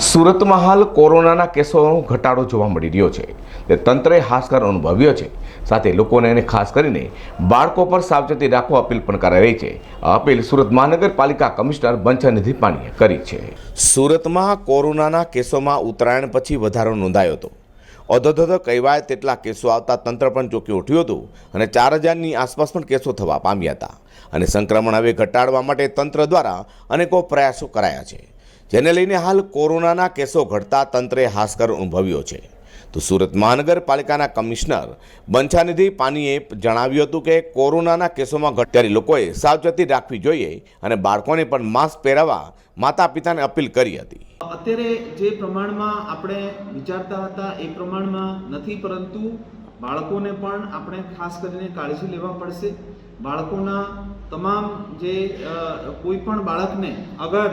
સુરતમાં હાલ કોરોનાના કેસોનો ઘટાડો જોવા મળી રહ્યો છે. તે તંત્રએ હાશકાર અનુભવ્યો છે. સાથે લોકોને એને ખાસ કરીને બાળકો પર સાવચેતી રાખવા અપીલ પણ કરાઈ રહી છે. આ અપીલ સુરત મહાનગરપાલિકા કમિશનર બંછાનિધિ પાણીએ કરી છે. સુરતમાં કોરોનાના કેસોમાં ઉત્તરાયણ પછી વધારો નોંધાયો હતો. અધધધ કહેવાય તેટલા કેસો આવતા તંત્ર પણ ચોકી ઉઠ્યું હતું અને ચાર હજારની આસપાસ પણ કેસો થવા પામ્યા હતા. અને સંક્રમણ હવે ઘટાડવા માટે તંત્ર દ્વારા અનેકો પ્રયાસો કરાયા છે. જેને લઈને હાલ કોરોનાના કેસો ઘટતા તંત્રે હાશકર અનુભવ્યો છે. તો સુરત મહાનગરપાલિકાના કમિશનર બંછાનિધિ પાનીએ જણાવ્યું હતું કે કોરોનાના કેસોમાં ઘટ્યારી લોકોએ સાવચેતી રાખવી જોઈએ અને બાળકોને પણ માસ્ક પહેરાવવા માતા પિતાને અપીલ કરી હતી. અત્યારે જે પ્રમાણમાં આપણે વિચારતા હતા એ પ્રમાણમાં નથી, પરંતુ બાળકોને પણ આપણે ખાસ કરીને કાળજી લેવા પડશે. બાળકોના તમામ જે કોઈ પણ બાળકને અગર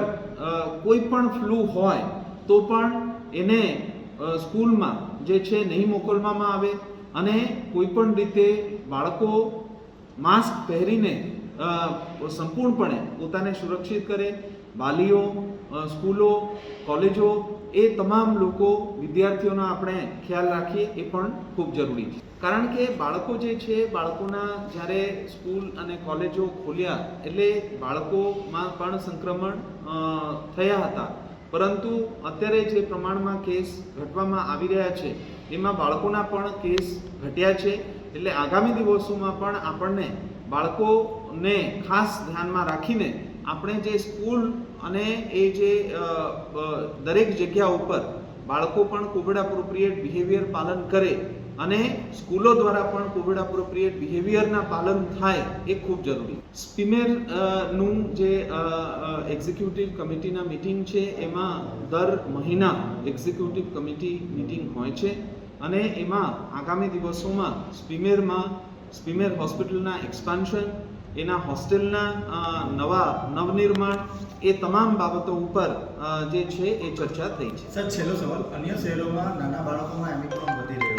કોઈ પણ ફ્લૂ હોય, તો પણ એને સ્કૂલમાં જે છે નહીં મોકલવામાં આવે. અને કોઈ પણ રીતે બાળકો માસ્ક પહેરીને સંપૂર્ણપણે પોતાને સુરક્ષિત કરે. વાલીઓ સ્કૂલો, કોલેજો, એ તમામ લોકો, વિદ્યાર્થીઓનો આપણે ખ્યાલ રાખીએ, એ પણ ખૂબ જરૂરી છે. કારણ કે બાળકો જે છે, બાળકોના જ્યારે સ્કૂલ અને કોલેજો ખોલ્યા, એટલે બાળકોમાં પણ સંક્રમણ થયા હતા. પરંતુ અત્યારે જે પ્રમાણમાં કેસ ઘટવામાં આવી રહ્યા છે, એમાં બાળકોના પણ કેસ ઘટ્યા છે, એટલે આગામી દિવસોમાં પણ આપણને બાળકોને ખાસ ધ્યાનમાં રાખીને આપણે જે સ્કૂલ અને એ જે દરેક જગ્યા ઉપર બાળકો પણ કોવિડ એપ્રોપ્રિએટ બિહેવિયર પાલન કરે અને સ્કૂલો દ્વારા પણ કોવિડ એપ્રોપ્રિએટ બિહેવિયરના પાલન થાય એ ખૂબ જરૂરી. સ્પીમેરનું જે એક્ઝિક્યુટિવ કમિટીના મિટિંગ છે, એમાં દર મહિના એક્ઝિક્યુટિવ કમિટી મિટિંગ હોય છે અને એમાં આગામી દિવસોમાં સ્પીમેરમાં, સ્પીમેર હોસ્પિટલના એક્સપાન્શન એના હોસ્ટેલના નવા નવનિર્માણ એ તમામ બાબતો ઉપર જે છે એ ચર્ચા થઈ છે. સર, છેલ્લો સવાલ. અન્ય શહેરોમાં નાના બાળકોમાં એમિક્રોન વધી રહ્યો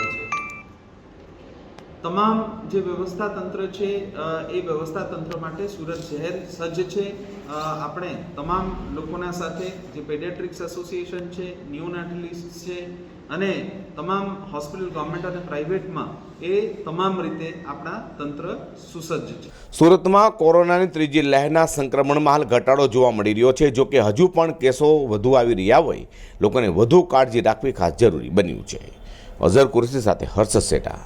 તમામ જે વ્યવસ્થા તંત્ર છે એ વ્યવસ્થા તંત્ર માટે સુરત શહેર સજ્જ છે. આપણે તમામ લોકોના સાથે જે પેડિયાટ્રિક્સ એસોસિએશન છે, નિયોનાટલિસ્ટ છે અને તમામ હોસ્પિટલ ગવર્મેન્ટ અને પ્રાઇવેટમાં એ તમામ રીતે આપણા તંત્ર સુસજ્જ છે. સુરતમાં કોરોનાની ત્રીજી લહેરના સંક્રમણમાં હાલ ઘટાડો જોવા મળી રહ્યો છે. જો કે હજુ પણ કેસો વધુ આવી રહ્યા હોય, લોકોને વધુ કાળજી રાખવી ખાસ જરૂરી બન્યું છે. અઝર કુરશી સાથે હર્ષદ સેટા